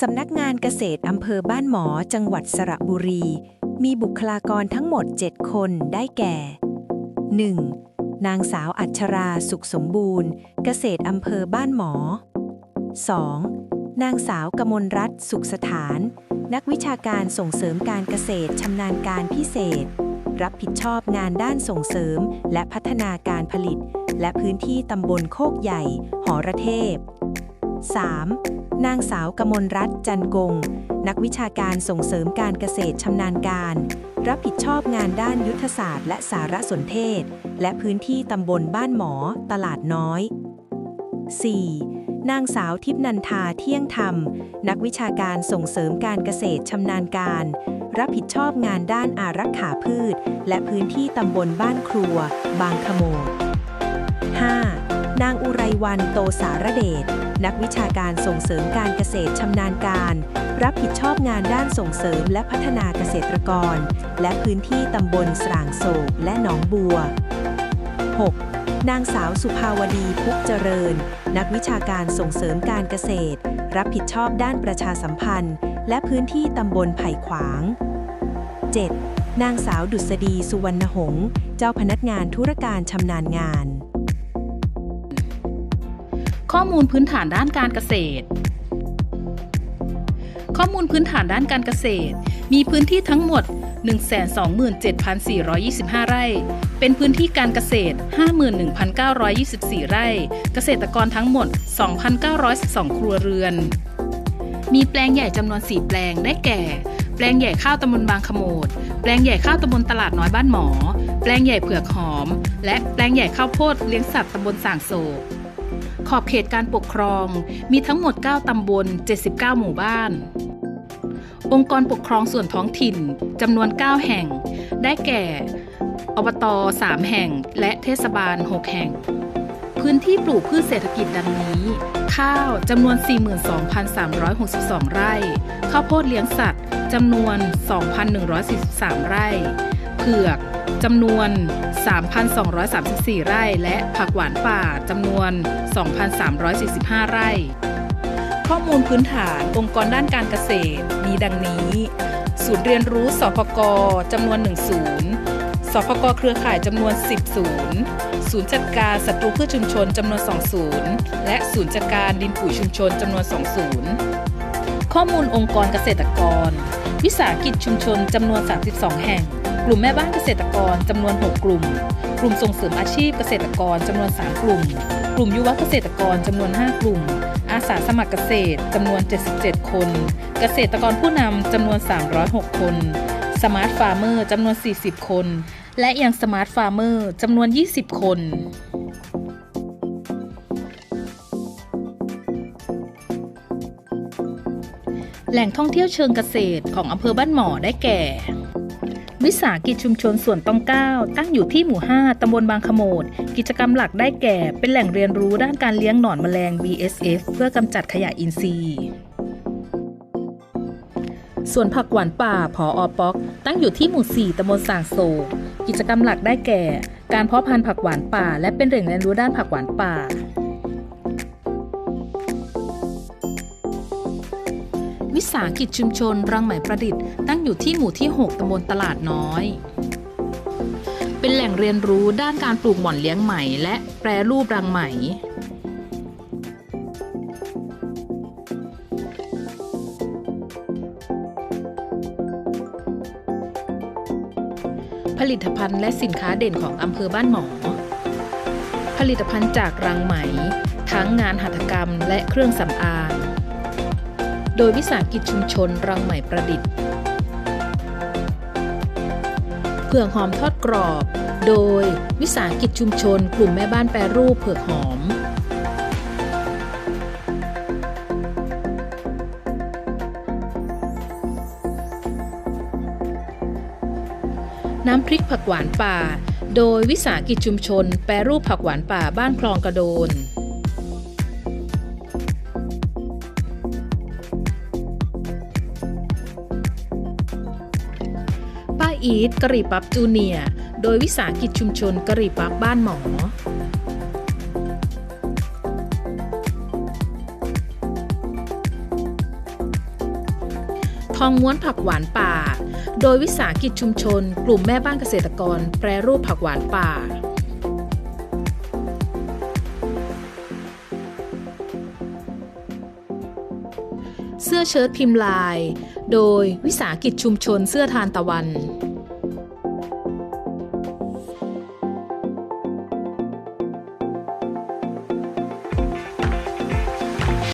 สำนักงานเกษตรอำเภอบ้านหมอจังหวัดสระบุรี มีบุคลากรทั้งหมด 7 คนได้แก่ 1. นางสาวอัชราสุขสมบูรณ์ เกษตรอำเภอบ้านหมอ 2. นางสาวกมลรัตน์สุขสถาน นักวิชาการส่งเสริมการเกษตรชำนาญการพิเศษ รับผิดชอบงานด้านส่งเสริมและพัฒนาการผลิต และพื้นที่ตำบลโคกใหญ่ หอระเทพ 3. นางสาวกมลรัตน์จันกง นักวิชาการส่งเสริมการเกษตรชำนาญการ รับผิดชอบงานด้านยุทธศาสตร์และสารสนเทศ และพื้นที่ตำบลบ้านหมอ ตลาดน้อย 4. นางสาวทิพนันทาเที่ยงธรรม นักวิชาการส่งเสริมการเกษตรชำนาญการ รับผิดชอบงานด้านอารักขาพืช และพื้นที่ตำบลบ้านครัว บางขโมด 5. นางอุไรวันโตสารเดช นักวิชาการส่งเสริมการเกษตรชำนาญการ รับผิดชอบงานด้านส่งเสริมและพัฒนาเกษตรกร และพื้นที่ตำบลสร่างโศกและหนองบัว 6. นางสาวสุภาวดีพุกเจริญ นักวิชาการส่งเสริมการเกษตร รับผิดชอบด้านประชาสัมพันธ์ และพื้นที่ตำบลไผ่ขวาง 7. นางสาวดุษฎีสุวรรณหงษ์ เจ้าพนักงานธุรการชำนาญงาน ข้อมูลพื้นฐานด้านการเกษตร ข้อมูลพื้นฐานด้านการเกษตร มีพื้นที่ทั้งหมด 127,425 ไร่ เป็นพื้นที่การเกษตร 51,924 ไร่ เกษตรกรทั้งหมด 2,912 ครัวเรือน มีแปลงใหญ่จำนวน 4 แปลงได้แก่ แปลงใหญ่ข้าวตำบลบางขโมด แปลงใหญ่ข้าวตำบลตลาดน้อยบ้านหมอ แปลงใหญ่เผือกหอม และแปลงใหญ่ข้าวโพดเลี้ยงสัตว์ตำบลสางโศก ขอบเขตการปกครองมีทั้งหมด 9 ตำบล 79 หมู่บ้าน องค์กรปกครองส่วนท้องถิ่นจำนวน 9 แห่ง ได้แก่ อบต 3 แห่ง และเทศบาล 6 แห่ง พื้นที่ปลูกพืชเศรษฐกิจดังนี้ ข้าวจำนวน 42,362 ไร่ ข้าวโพดเลี้ยงสัตว์จำนวน 2,143 ไร่ เผือกจำนวน 3,234 ไร่ และผักหวานป่าจำนวน 2,345 ไร่ ข้อมูลพื้นฐานองค์กรด้านการเกษตร มีดังนี้ ศูนย์เรียนรู้สพกจำนวน 1 ศูนย์สพกเครือข่ายจำนวน 10 ศูนย์ ศูนย์จัดการศัตรูพืชชุมชนจำนวน 2 ศูนย์ และศูนย์จัดการดินปุ๋ยชุมชนจำนวน 2 ศูนย์ ข้อมูลองค์กรเกษตรกร วิสาหกิจชุมชนจำนวน 32 แห่ง กลุ่มแม่บ้านเกษตรกรจำนวน 6 กลุ่ม กลุ่มส่งเสริมอาชีพเกษตรกรจำนวน 3 กลุ่ม กลุ่มยุวเกษตรกรจำนวน 5 กลุ่ม อาสาสมัครเกษตรจำนวน 77 คน เกษตรกรผู้นำจำนวน 306 คนสมาร์ทฟาร์เมอร์จำนวน 40 คน และยังสมาร์ทฟาร์เมอร์จำนวน 20 คนแหล่งท่องเที่ยวเชิงเกษตรของอำเภอบ้านหมอได้แก่ วิสาหกิจชุมชนส่วนต้องก้าวตั้งอยู่ที่หมู่ 5 ตำบลบางขโมด กิจกรรมหลักได้แก่เป็นแหล่งเรียนรู้ด้านการเลี้ยงหนอนแมลง BSF เพื่อกำจัดขยะอินทรีย์ส่วนผักหวานป่าผออป๊อก ตั้งอยู่ที่หมู่ 4ตำบลสางโศกกิจกรรมหลักได้แก่ การเพาะพันธุ์ผักหวานป่า และเป็นแหล่งเรียนรู้ด้านผักหวานป่า วิสาหกิจชุมชนรังไหมประดิษฐ์ตั้งอยู่ที่หมู่ที่ 6ตำบลตลาดน้อย เป็นแหล่งเรียนรู้ด้านการปลูกหม่อนเลี้ยงไหม และแปรรูปรังไหมผลิตภัณฑ์และสินค้าเด่นของอำเภอบ้านหมอ ผลิตภัณฑ์จากรังไหม ทั้งงานหัตถกรรมและเครื่องสำอาง โดยวิสาหกิจชุมชนรังไหม่ประดิษฐ์เผือกหอมทอดกรอบ โดยวิสาหกิจชุมชน กลุ่มแม่บ้านแปรรูปเผือกหอม น้ำพริกผักหวานป่า โดยวิสาหกิจชุมชน แปรรูปผักหวานป่าบ้านคลองกระโดน อีทกะหรี่ปั๊บจูเนียโดยวิสาหกิจชุมชนกะหรี่ปั๊บบ้านหมอ ทองม้วนผักหวานป่า โดยวิสาหกิจชุมชน กลุ่มแม่บ้านเกษตรกร แปรรูปผักหวานป่าเสื้อเชิ้ตพิมพ์ลาย โดยวิสาหกิจชุมชนเสื้อทานตะวัน